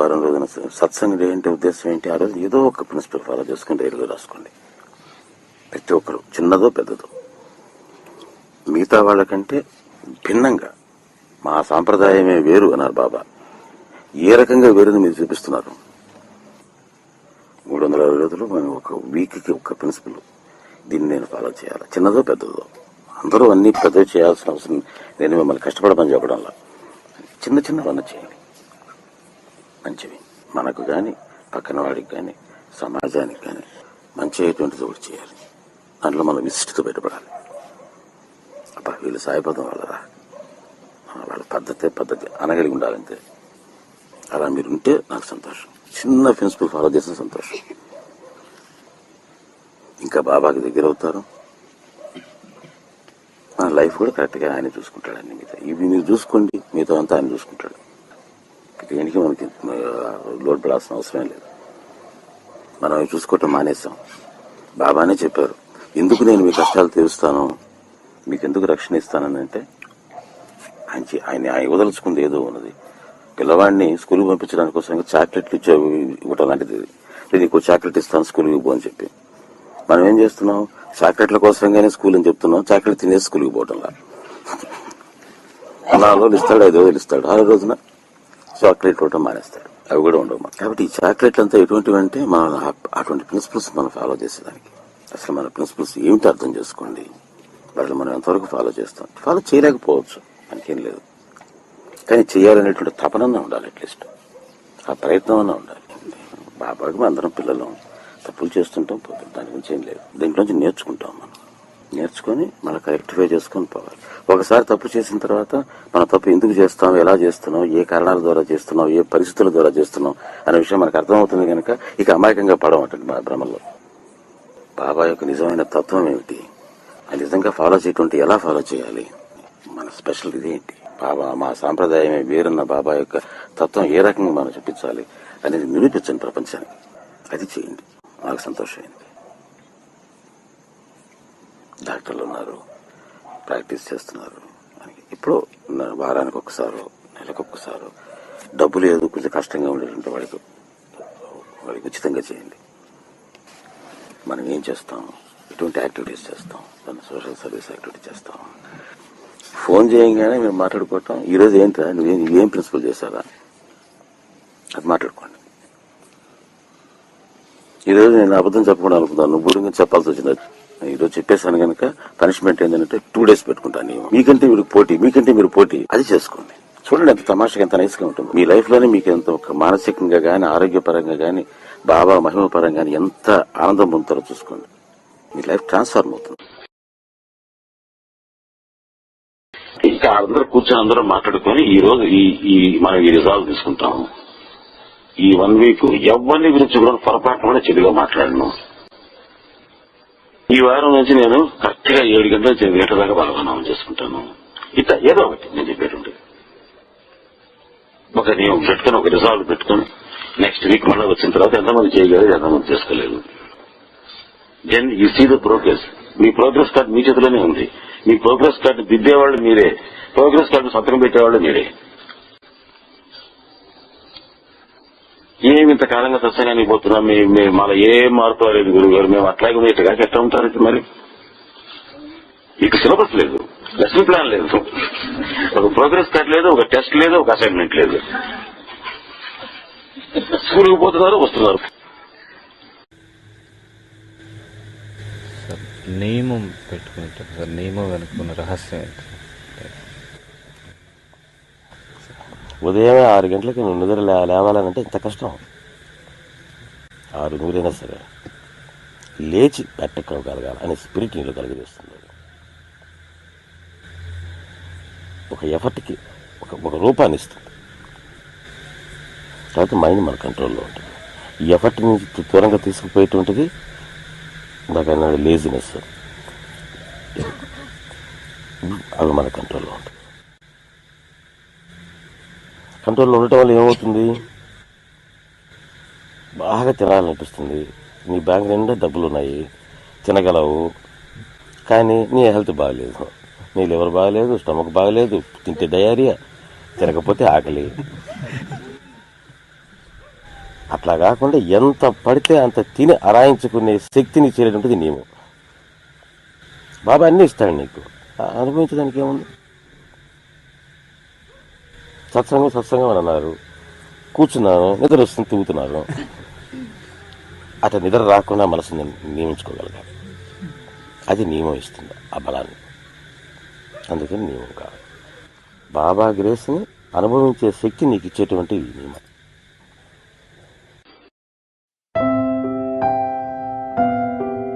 వారం రోజున సత్సంగం ఏంటి ఉద్దేశం ఏంటి ఆ రోజు ఏదో ఒక ప్రిన్సిపల్ ఫాలో చేసుకుని డైరీలో రాసుకోండి. ప్రతి ఒక్కరు చిన్నదో పెద్దదో. మిగతా వాళ్ళకంటే భిన్నంగా మా సాంప్రదాయమే వేరు అన్నారు బాబా. ఏ రకంగా వేరుని మీరు చూపిస్తున్నారు? మూడు వందల అరవై రోజులు మేము ఒక వీక్కి ఒక ప్రిన్సిపల్ దీన్ని నేను ఫాలో చేయాలి? చిన్నదో పెద్దదో? అందరూ అన్నీ పెద్దవి చేయాల్సిన అవసరం నేను మిమ్మల్ని కష్టపడమని చెప్పడంలా. చిన్న చిన్నవన్నీ చేయండి. మంచివి. మనకు కానీ పక్కన వాడికి కానీ సమాజానికి కానీ మంచి అయ్యేటువంటిది ఒకటి చేయాలి. దాంట్లో మనం విశిష్టత బయటపడాలి అబ్బా వీళ్ళు సాయిపదం వాళ్ళరా వాళ్ళ పద్ధతే పద్ధతి అనగలిగి ఉండాలంతే. అలా మీరు ఉంటే నాకు సంతోషం. చిన్న ప్రిన్సిపల్ ఫాలో చేసిన సంతోషం. ఇంకా బాబాకి దగ్గర అవుతారు. మన లైఫ్ కూడా కరెక్ట్గా ఆయన చూసుకుంటాడు అన్ని మీద ఇవి మీరు చూసుకోండి మీతో అంతా ఆయన చూసుకుంటాడు. దేనికి మనకి లోడ్ పడాల్సిన అవసరం లేదు. మనం అవి చూసుకోవటం మానేసాం బాబానే చెప్పారు ఎందుకు నేను మీ కష్టాలు తీరుస్తాను? మీకు ఎందుకు రక్షణ ఇస్తానని అంటే ఆయన ఆయన ఆయన వదలుచుకుంది ఏదో ఉన్నది. పిల్లవాడిని స్కూల్కి పంపించడానికి కోసం చాక్లెట్లు ఇచ్చే ఇవ్వటం లాంటిది ఇది. నీకు చాక్లెట్ ఇస్తాను స్కూల్కి పో అని చెప్పి. మనం ఏం చేస్తున్నాం? చాక్లెట్ల కోసంగానే స్కూల్ అని చెప్తున్నాం. చాక్లెట్ తినేసి స్కూల్కి పోవటంలా నాలుగు రోజులు ఇస్తాడు ఐదు రోజులు ఇస్తాడు ఆరో రోజున చాక్లెట్ ఇవ్వడం మానేస్తాడు. అవి కూడా ఉండవు కాబట్టి ఈ చాక్లెట్లు అంతా ఎటువంటివి అంటే మనం అటువంటి ప్రిన్సిపల్స్ మనం ఫాలో చేసేదానికి. అసలు మన ప్రిన్సిపల్స్ ఏమిటి అర్థం చేసుకోండి. వాటిని మనం ఎంతవరకు ఫాలో చేస్తాం. ఫాలో చేయలేకపోవచ్చు. మనకేం లేదు. కానీ చేయాలనేటువంటి తపనన్నా ఉండాలి అట్లీస్ట్ ఆ ప్రయత్నం అన్నా ఉండాలి. బాబాకి అందరం పిల్లలు. తప్పులు చేస్తుంటాం దాని గురించి ఏం లేదు. దీంట్లోంచి నేర్చుకుంటాం మనం. నేర్చుకొని మళ్ళీ రెక్టిఫై చేసుకొని పోవాలి. ఒకసారి తప్పు చేసిన తర్వాత మన తప్పు ఎందుకు చేస్తాం ఎలా చేస్తున్నాం ఏ కారణాల ద్వారా చేస్తున్నాం ఏ పరిస్థితుల ద్వారా చేస్తున్నాం అనే విషయం మనకు అర్థమవుతుంది కనుక ఇక అమాయకంగా పడమంటుంది మన భ్రమలో. బాబా యొక్క నిజమైన తత్వం ఏమిటి? అది నిజంగా ఫాలో చేయటువంటి ఎలా ఫాలో చేయాలి? మన స్పెషల్ ఇదేంటి బాబా మా సాంప్రదాయమే వేరున్న బాబా యొక్క తత్వం ఏ రకంగా మనం చూపించాలి అనేది నిరూపించండి ప్రపంచానికి. అది చేయండి. నాకు సంతోషమైంది. డాక్టర్లు ఉన్నారు. ప్రాక్టీస్ చేస్తున్నారు. ఇప్పుడు ఉన్న- వారానికి ఒకసారి నెలకు ఒకసారి డబ్బు లేదు కొంచెం కష్టంగా ఉండేటువంటి వాడికి వాడికి ఉచితంగా చేయండి. మనం ఏం చేస్తాం? ఎటువంటి యాక్టివిటీస్ చేస్తాం. దాన్ని సోషల్ సర్వీస్ యాక్టివిటీ చేస్తాం. ఫోన్ చేయగానే మేము మాట్లాడుకోవటం. ఈరోజు ఏంటా నువ్వేం నువ్వేం ప్రిన్సిపల్ చేశారా? అది మాట్లాడుకోండి. ఈరోజు నేను అబద్ధం చెప్పకుండా అనుకుంటాను నువ్వు గురించి చెప్పాల్సి వచ్చింది. ఈరోజు చెప్పేశాను కనుక పనిష్మెంట్ ఏంటంటే టూ డేస్ పెట్టుకుంటాను నేను. మీకంటే వీడికి పోటీ మీకంటే మీరు పోటీ అది చేసుకోండి. చూడండి ఎంత తమాషగా ఎంత నైస్గా ఉంటుంది. మీ లైఫ్లోనే మీకు ఎంత ఒక మానసికంగా కానీ ఆరోగ్యపరంగా కానీ బాబా మహిమ పరంగా కానీ ఎంత ఆనందం పొందుతారో చూసుకోండి. మీ లైఫ్ ట్రాన్స్ఫార్మ్ అవుతుంది. ఇంకా అందరూ కూర్చొని అందరూ మాట్లాడుకొని ఈ రోజు ఈ ఈ మనం ఈ రిజాల్వ్ తీసుకుంటాము. ఈ వన్ వీక్ ఎవరిని గురించి కూడా పొరపాటు కూడా చెడుగా మాట్లాడను. వారం నుంచి నేను కరెక్ట్గా ఏడు గంటల నుంచి గంటల దాకా చేసుకుంటాను. ఇట్లా ఏదో ఒకటి నేను చెప్పేటువంటి ఒక నియమం పెట్టుకుని ఒక రిజాల్వ్ పెట్టుకుని నెక్స్ట్ వీక్ మళ్ళీ వచ్చిన తర్వాత ఎంతమంది చేయగలరు ఎంతమంది చేసుకోలేదు then you see the progress me progress card మీ చేతిలోనే ఉంది. మీ ప్రోగ్రెస్ కార్డు దిద్దేవాళ్ళు మీరే. ప్రోగ్రెస్ కార్డు సంతకం పెట్టేవాళ్ళు మీరే. ఏమి ఇంతకాలంగా సత్సంగానికి పోతున్నాం? మేము మళ్ళీ ఏ మార్పు లేదు గురువు గారు మేము అట్లాగే ఉండేట్టుగా ఎట్లా ఉంటారు మరి? ఇక సిలబస్ లేదు. లెసన్ ప్లాన్ లేదు. ఒక ప్రోగ్రెస్ కార్డ్ లేదు ఒక టెస్ట్ లేదు ఒక అసైన్మెంట్ లేదు. స్కూల్కి పోతున్నారు వస్తున్నారు. నియమం పెట్టుకుంటారు సార్ నియమం వెనుకున్న రహస్యం ఏంటి? ఉదయమే ఆరు గంటలకి నేను నిద్ర లే- లేవాలనంటే ఇంత కష్టం. ఆరు నూరైనా సరే. లేచి పెట్టగలగాలి అనే స్పిరిట్ నీళ్ళు కలిగజేస్తుంది. ఒక ఎఫర్ట్కి ఒక ఒక రూపాన్ని ఇస్తుంది. తర్వాత మైండ్ మన కంట్రోల్లో ఉంటుంది. ఈ ఎఫర్ట్ నుంచి దూరంగా తీసుకుపోయేటువంటిది ఇందాక లేజినెస్ అవి మన కంట్రోల్లో ఉంటుంది. కంట్రోల్లో ఉండటం వల్ల ఏమవుతుంది? బాగా తినాలనిపిస్తుంది. నీ బ్యాంక్ నిండా డబ్బులు ఉన్నాయి తినగలవు. కానీ నీ హెల్త్ బాగలేదు. నీ లివర్ బాగలేదు స్టమక్ బాగలేదు తింటే డయారియా తినకపోతే ఆకలి. అట్లా కాకుండా ఎంత పడితే అంత తిని అరాయించుకునే శక్తిని చేరేటువంటిది నీవు. బాబా అన్నీ ఇస్తాడు నీకు. అనుభవించడానికి ఏముంది? సత్సంగం సత్సంగం అని అన్నారు. కూర్చున్నాను నిద్ర వస్తుంది తిరుగుతున్నాను అట్లా నిద్ర రాకుండా మనసుని నియమించుకోగలగాలి అది నియమం ఇస్తుంది ఆ బలాన్ని. అందుకని నియమం కాదు. బాబా గ్రేస్ని అనుభవించే శక్తి నీకు ఇచ్చేటువంటి నియమం.